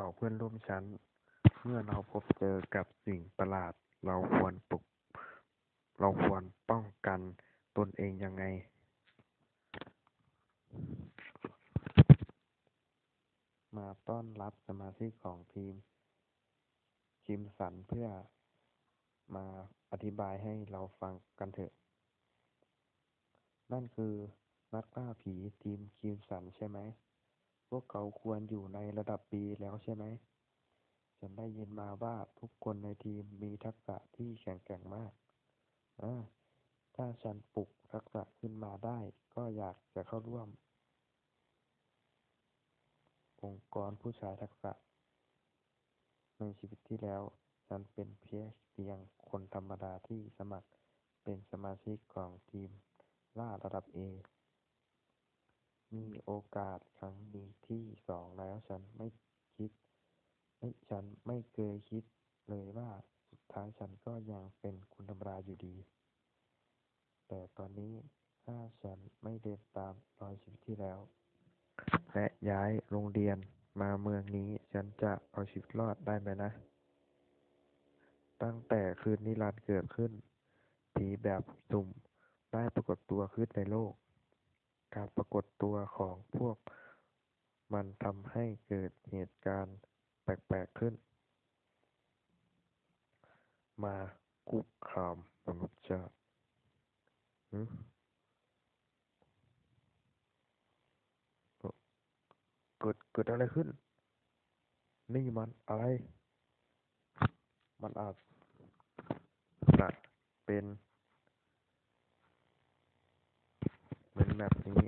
ล่าเพื่อนร่วมชั้น เมื่อเราพบเจอกับสิ่งประหลาด เราควรปก เราควรป้องกันตนเองยังไงมาต้อนรับสมาชิกของทีมคิมสันเพื่อมาอธิบายให้เราฟังกันเถอะ นั่นคือนักล่าผีทีมคิมสันใช่ไหม พวกเขาควรอยู่ในระดับปีแล้วใช่ไหม ฉันได้ยินมาว่าทุกคนในทีมมีทักษะที่แข็งแกร่งมากอ่าถ้าฉันปลุกทักษะขึ้นมาได้ ก็อยากจะเข้าร่วม องค์กรผู้ชายทักษะ ในชีวิตที่แล้ว ฉันเป็นเพียงเพียงคนธรรมดาที่สมัครเป็นสมาชิกของทีมล่าระดับเอ มีโอกาสครั้งนี้ที่สองแล้วฉันไม่คิดเอ้ยฉันไม่เคยคิดเลยว่าสุดท้ายฉันก็ยังเป็นคนธรรมดาอยู่ดี แต่ตอนนี้ถ้าฉันไม่เดินตามรอยชีวิตที่แล้ว และย้ายโรงเรียนมาเมืองนี้ฉันจะเอาชีวิตรอดได้ไหมนะ ตั้งแต่คืนนิรันดร์เกิดขึ้นผีแบบสุ่มได้ปรากฏตัวขึ้นในโลก การปรากฏตัวของพวกมันทำให้เกิดเหตุการณ์แปลก ๆ ขึ้น มาคุกคามมนุษย์ชาติหึเอ่อเกิดเกิดอะไรขึ้น นี่มันอะไร มันอาจจะเป็นเหมือน แบบนี้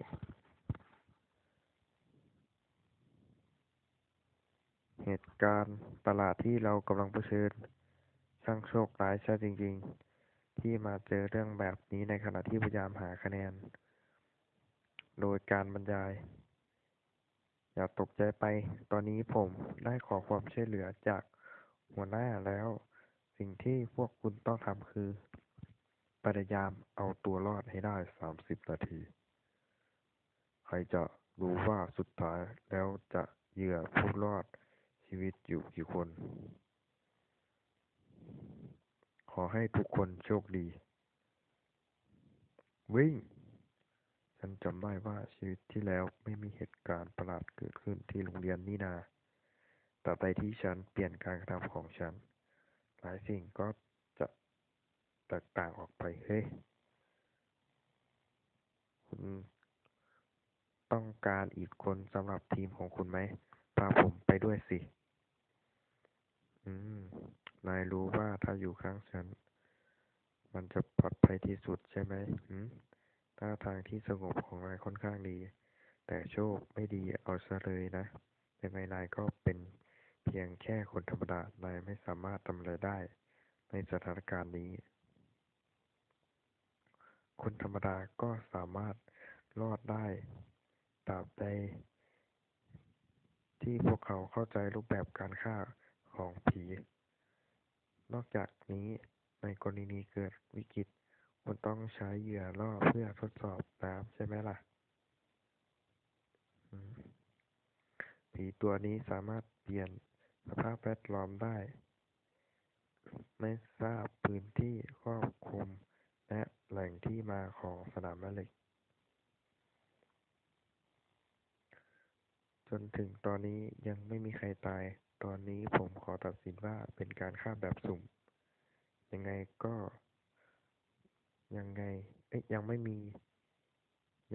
เหตุการณ์ประหลาดที่เรากำลังเผชิญช่างโชคร้ายใช่จริง ๆ ที่มาเจอเรื่องแบบนี้ในขณะที่พยายามหาคะแนน โดยการบรรยาย อย่าตกใจไป ตอนนี้ผมได้ขอความช่วยเหลือจากหัวหน้าแล้ว สิ่งที่พวกคุณต้องทำคือพยายามเอาตัวรอดให้ได้สามสิบนาที รจะรู้ว่าสุดท้ายแล้วจะเหยื่อผู้รอดชีวิตอยู่กี่คน ขอให้ทุกคนโชคดี วิ่ง ฉันจำได้ว่าชีวิตที่แล้วไม่มีเหตุการณ์ประหลาดเกิดขึ้นที่โรงเรียนนี่นาแต่ใดที่ฉันเปลี่ยนการกระทำของฉัน หลายสิ่งก็จะแตกต่างออกไปเฮ้คุณ ต้องการอีกคนสำหรับทีมของคุณไหมพาผมไปด้วยสิ อืม นายรู้ว่าถ้าอยู่ข้างฉัน มันจะปลอดภัยที่สุดใช่ไหมหืมท่าทางที่สงบของนายค่อนข้างดี แต่โชคไม่ดีเอาซะเลยนะยังไงนายก็เป็นเพียงแค่คนธรรมดานายไม่สามารถทำอะไรได้ในสถานการณ์นี้ คนธรรมดาก็สามารถรอดได้ ตราบใดที่พวกเขาเข้าใจรูปแบบการฆ่าของผี นอกจากนี้ในกรณีเกิดวิกฤตคุณต้องใช้เหยื่อล่อเพื่อทดสอบน้ำใช่ไหมล่ะ ผีตัวนี้สามารถเปลี่ยนสภาพแวดล้อมได้ ไม่ทราบพื้นที่ครอบคลุมและแหล่งที่มาของสนามแม่เหล็ก จนถึงตอนนี้ยังไม่มีใครตาย ตอนนี้ผมขอตัดสินว่าเป็นการฆ่าแบบสุ่ม ยังไงก็ ยังไง เอ๊ะยังไม่มี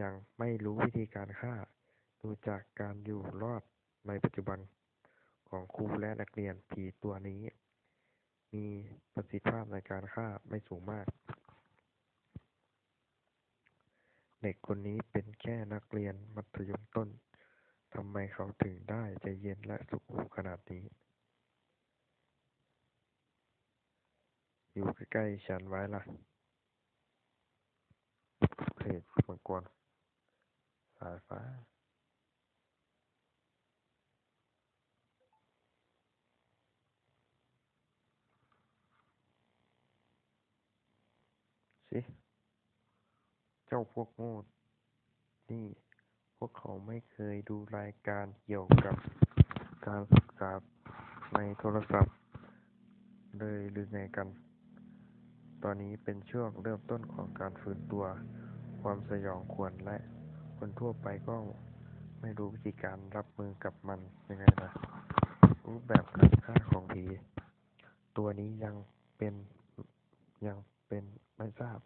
ยังไม่รู้วิธีการฆ่า ดูจากการอยู่รอดในปัจจุบันของครูและนักเรียนผีตัวนี้ มีประสิทธิภาพในการฆ่าไม่สูงมาก เด็กคนนี้เป็นแค่นักเรียนมัธยมต้น ทำไมเขาถึงได้ใจเย็นและสุขุมขนาดนี้ อยู่ใกล้ๆฉันไว้ล่ะ เพจมังกรสายฟ้า สิ เจ้าพวกโง่นี่พวกเขาไม่เคยดูรายการเกี่ยวกับ การศึกษาในโทรศัพท์ เลยหรือไงกัน ตอนนี้เป็นช่วงเริ่มต้นของการฟื้นตัว ความสยองขวัญและคนทั่วไปก็ไม่รู้วิธีการรับมือกับมันยังไงล่ะรูปแบบการฆ่าของผี ตัวนี้ยังเป็นยังเป็นไม่ทราบ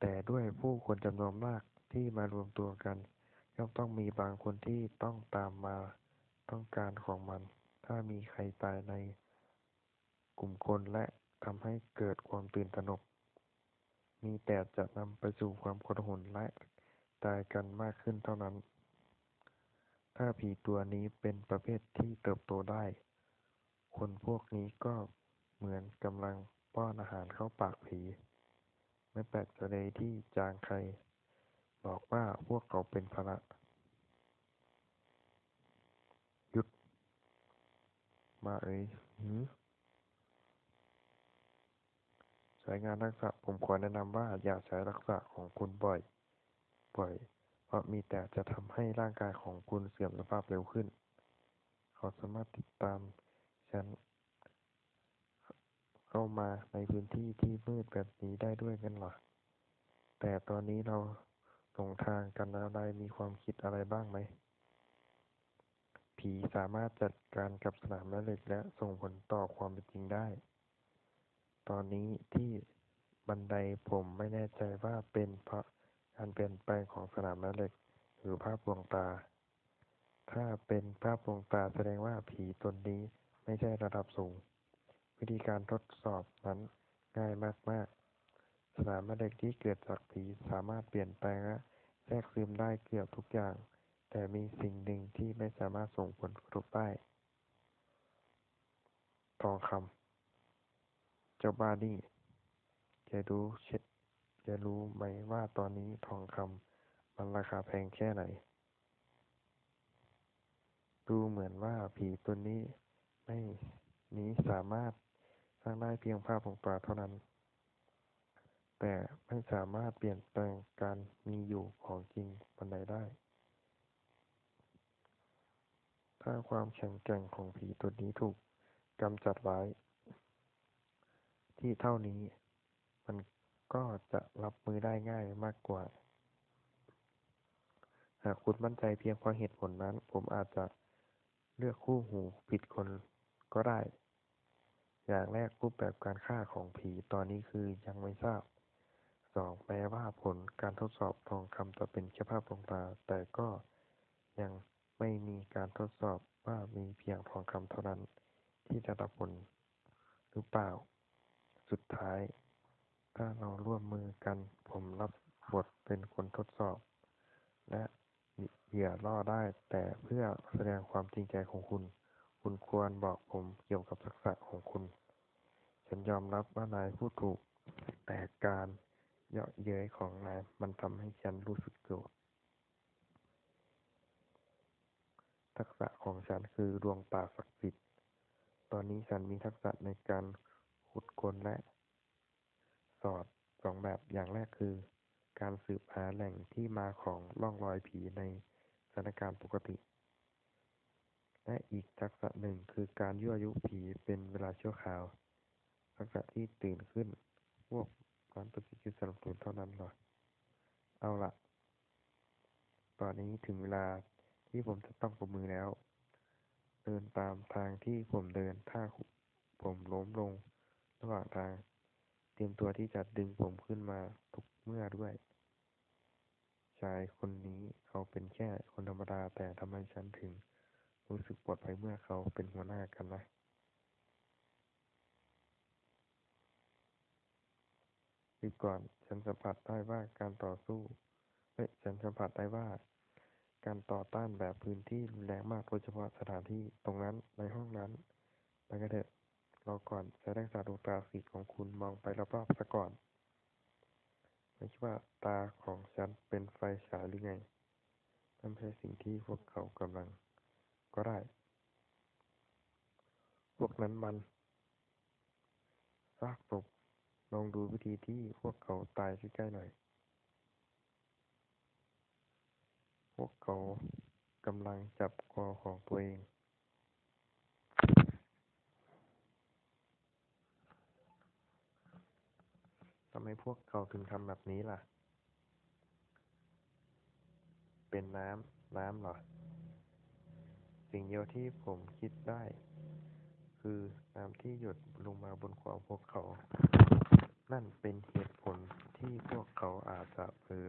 แต่ด้วยผู้คนจำนวนมากที่มารวมตัวกันย่อมต้องมีบางคนที่ต้องตามมา ต้องการของมัน ถ้ามีใครตายในกลุ่มคนและทำให้เกิดความตื่นตระหนก มีแต่จะนำไปสู่ความโกลาหลและตายกันมากขึ้นเท่านั้น ถ้าผีตัวนี้เป็นประเภทที่เติบโตได้ คนพวกนี้ก็เหมือนกำลังป้อนอาหารเข้าปากผี ไม่แปลกใจเลยที่จางใคร บอกว่าพวกเขาเป็นภาระ หยุด มาเอ๋ยหือใช้งานทักษะผมขอแนะนำว่าอย่าใช้ทักษะของคุณบ่อย บ่อย เพราะมีแต่จะทำให้ร่างกายของคุณเสื่อมสภาพเร็วขึ้น เขาสามารถติดตามฉันเข้ามาในพื้นที่ที่มืดแบบนี้ได้ด้วยกันหรอ แต่ตอนนี้เราหลงทางกันแล้วนายมีความคิดอะไรบ้างไหม ผีสามารถจัดการกับสนามแม่เหล็กและส่งผลต่อความเป็นจริงได้ ตอนนี้ที่บันไดผมไม่แน่ใจว่าเป็นเพราะการเปลี่ยนแปลงของสนามแม่เหล็กหรือภาพลวงตา ถ้าเป็นภาพลวงตาแสดงว่าผีตนนี้ไม่ใช่ระดับสูง วิธีการทดสอบนั้นง่ายมาก ๆ สนามแม่เหล็กที่เกิดจากผีสามารถเปลี่ยนแปลงและแทรกซึมได้เกือบทุกอย่าง แต่มีสิ่งหนึ่งที่ไม่สามารถส่งผลกระทบได้ ทองคำเจ้าบ้านี่แกรู้เช็ดแกรู้ไหมว่าตอนนี้ทองคำมันราคาแพงแค่ไหน ดูเหมือนว่าผีตัวนี้ไม่นี้สามารถสร้างได้เพียงภาพลวงตาเท่านั้น แต่ไม่สามารถเปลี่ยนแปลงการมีอยู่ของจริงบันไดได้ ถ้าความแข็งแกร่งของผีตัวนี้ถูกกำจัดไว้ ที่เท่านี้ มันก็จะรับมือได้ง่ายมากกว่า หากคุณมั่นใจเพียงเพราะเหตุผลนั้น ผมอาจจะเลือกคู่หูผิดคนก็ได้ อย่างแรกรูปแบบการฆ่าของผีตอนนี้คือยังไม่ทราบสองแม้ว่าผลการทดสอบทองคำจะเป็นแค่ภาพลวงตา แต่ก็ยัง ไม่มีการทดสอบว่ามีเพียงทองคำเท่านั้นที่จะรับผลหรือเปล่า สุดท้าย ถ้าเราร่วมมือกันผมรับบทเป็นคนทดสอบ และเหยื่อล่อได้แต่เพื่อแสดงความจริงใจของคุณ คุณควรบอกผมเกี่ยวกับทักษะของคุณ ฉันยอมรับว่านายพูดถูก แต่การเยาะเย้ยของนายมันทำให้ฉันรู้สึกโกรธ ทักษะของฉันคือดวงตาศักดิ์สิทธิ์ ตอนนี้ฉันมีทักษะในการขุดค้นและ สอดสองแบบอย่างแรกคือ การสืบหาแหล่งที่มาของร่องรอยผีในสถานการณ์ปกติ และอีกทักษะหนึ่งคือการยั่วยุผีเป็นเวลาชั่วคราว ทักษะที่ตื่นขึ้น พวกนั้นประสิทธิสนับสนุนเท่านั้นเหรอเอาละตอนนี้ถึงเวลา ที่ผมจะต้องปรบมือแล้ว เดินตามทางที่ผมเดินถ้าผมล้มลงระหว่างทาง เตรียมตัวที่จะดึงผมขึ้นมาทุกเมื่อด้วยชายคนนี้เขาเป็นแค่คนธรรมดาแต่ทำไมฉันถึง รู้สึกปลอดภัยเมื่อเขาเป็นหัวหน้ากันนะหยุดก่อนฉันสัมผัสได้ว่าการต่อสู้เฮ้ยฉันสัมผัสได้ว่า การต่อต้านแบบพื้นที่รุนแรงมากโดยเฉพาะสถานที่ตรงนั้นในห้องนั้นไปกันเถอะรอก่อนใช้ทักษะดวงตาสีของคุณมองไปรอบๆซะก่อนไม่คิดว่าตาของฉันเป็นไฟฉายหรือไงนั่นไม่ใช่สิ่งที่พวกเขากำลัง ก็ได้ พวกนั้นมันซากศพลองดูวิธีที่พวกเขาตายใกล้ๆหน่อย วกเขากำลังจับคอของตัวเองทำไมพวกเขาถึงทำแบบนี้ล่ะ เป็นน้ำ น้ำหรอ สิ่งเดียวที่ผมคิดได้ คือน้ำที่หยดลงมาบนคอพวกเขา นั่นเป็นเหตุผลที่พวกเขาอาจจะเผลอ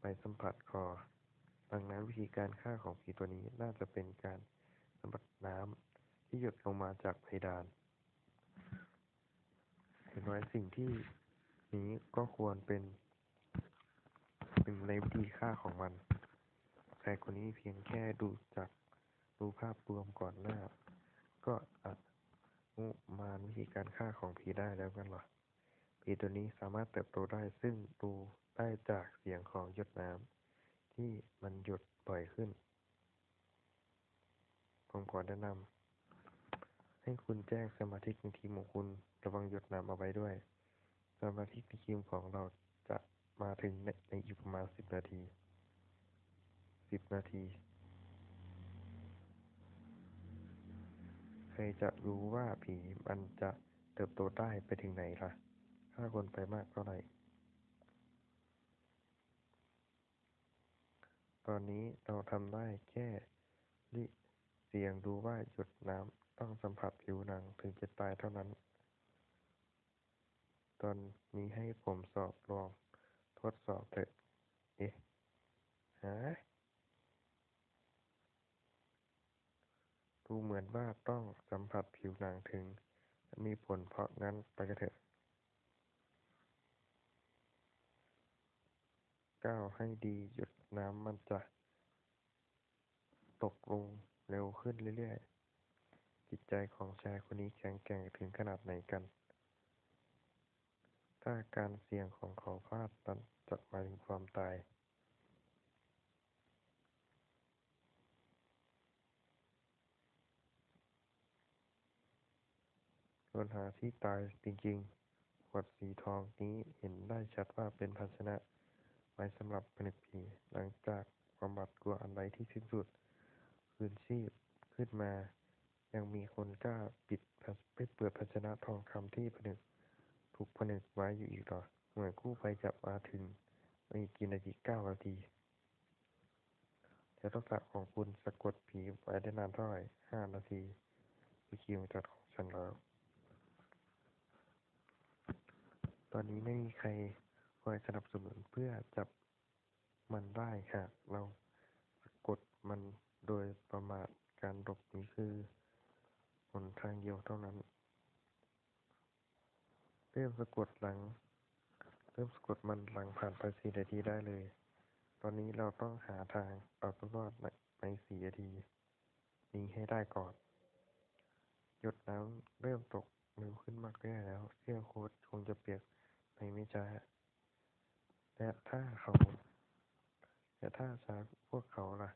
ไปสัมผัสคอ ดังนั้นวิธีการฆ่าของผีตัวนี้น่าจะเป็นการสัมผัสน้ำที่หยดลงมาจากเพดานอย่างน้อยสิ่งที่นี้ก็ควรเป็นหนึ่งในวิธีฆ่าของมันชายคนนี้เพียงแค่ดูจากดูภาพรวมก่อนหน้า ก็อาจมุมานวิธีการฆ่าของผีได้แล้วกันหรอผีตัวนี้สามารถเติบโตได้ซึ่งดูได้จากเสียงของหยดน้ำ ที่มันหยุดบ่อยขึ้น ผมขอแนะนำให้คุณแจ้งสมาชิกในทีมของคุณระวังหยุดน้ำเอาไว้ด้วย สมาชิกในทีมของเราจะมาถึงในในอีกประมาณสิบนาทีสิบนาที ใครจะรู้ว่าผีมันจะเติบโตได้ไปถึงไหนล่ะ ถ้าคนไปมากเท่าไหร่ ตอนนี้เราทำได้แค่ลิเสียงดูว่าหยดน้ำต้องสัมผัสผิวหนังถึงจะตายเท่านั้น ตอนนี้ให้ผมสอบลองทดสอบเถอะ เอ๊ะฮะดูเหมือนว่าต้องสัมผัสผิวหนังถึง มีผลเพราะงั้นไปกันเถอะก้าวให้ดีหยุด น้ำมันจะตกลงเร็วขึ้นเรื่อยๆ จิตใจของชายคนนี้แข็งแกร่งถึงขนาดไหนกัน ถ้าการเสี่ยงของเขาพลาดนั้นจะหมายถึงความตายค้นหาที่ตายจริงๆขวดสีทองนี้เห็นได้ชัดว่าเป็นภาชนะ ไว้สำหรับผนึกผีหลังจากความหวาดกลัวอันไรที่สิ้นสุด คืนชีพขึ้นมา ยังมีคนกล้าปิดภาไม่เปิดภาชนะทองคำที่ผนึก ถูกผนึกไว้อยู่อีกเหรอหน่วยกู้ภัยจะมาถึงในอีกกี่นาทีเก้านาทีแล้วทักษะของคุณสะกดผีไว้ได้นานเท่าไหร่ห้านาทีคือคิวจัดของฉันแล้ว ตอนนี้ไม่มีใคร คอยสนับสนุนเพื่อจับมันได้หากเราสะกดมันโดยประมาทการหลบหนีคือหนทางเดียวเท่านั้น เริ่มสะกดหลัง เริ่มสะกดมันหลังผ่านไปสี่นาทีได้เลย ตอนนี้เราต้องหาทางเอาตัวรอดในสี่นาทีนี้ให้ได้ก่อน หยดน้ำเริ่มตกเร็วขึ้นมากเรื่อยแล้ว เสื้อโค้ทคงจะเปียกในไม่ช้า และถ้าเขาและถ้าชายพวกเขาล่ะ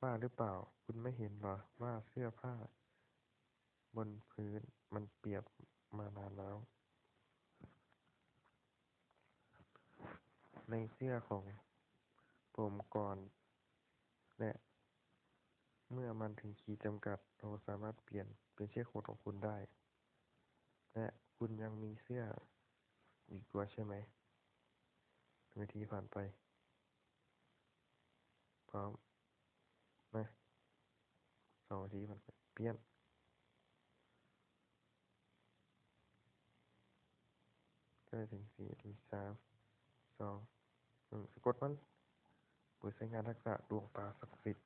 บ้าหรือเปล่า คุณไม่เห็นหรอ ว่าเสื้อผ้า บนพื้นมันเปียกมานานแล้ว ในเสื้อของผมก่อนและเมื่อมันถึงขีดจำกัด เราสามารถเปลี่ยนเป็นเสื้อโค้ทของคุณได้ และคุณยังมีเสื้ออีกตัวใช่ไหม วิธีผ่านไป พร้อมนะสองนาทีผ่านไปเปลี่ยนใกล้ถึงสี่ทีสามสองหนึ่งสะกดมันเปิดใช้งานทักษะดวงตาศักดิ์สิทธิ์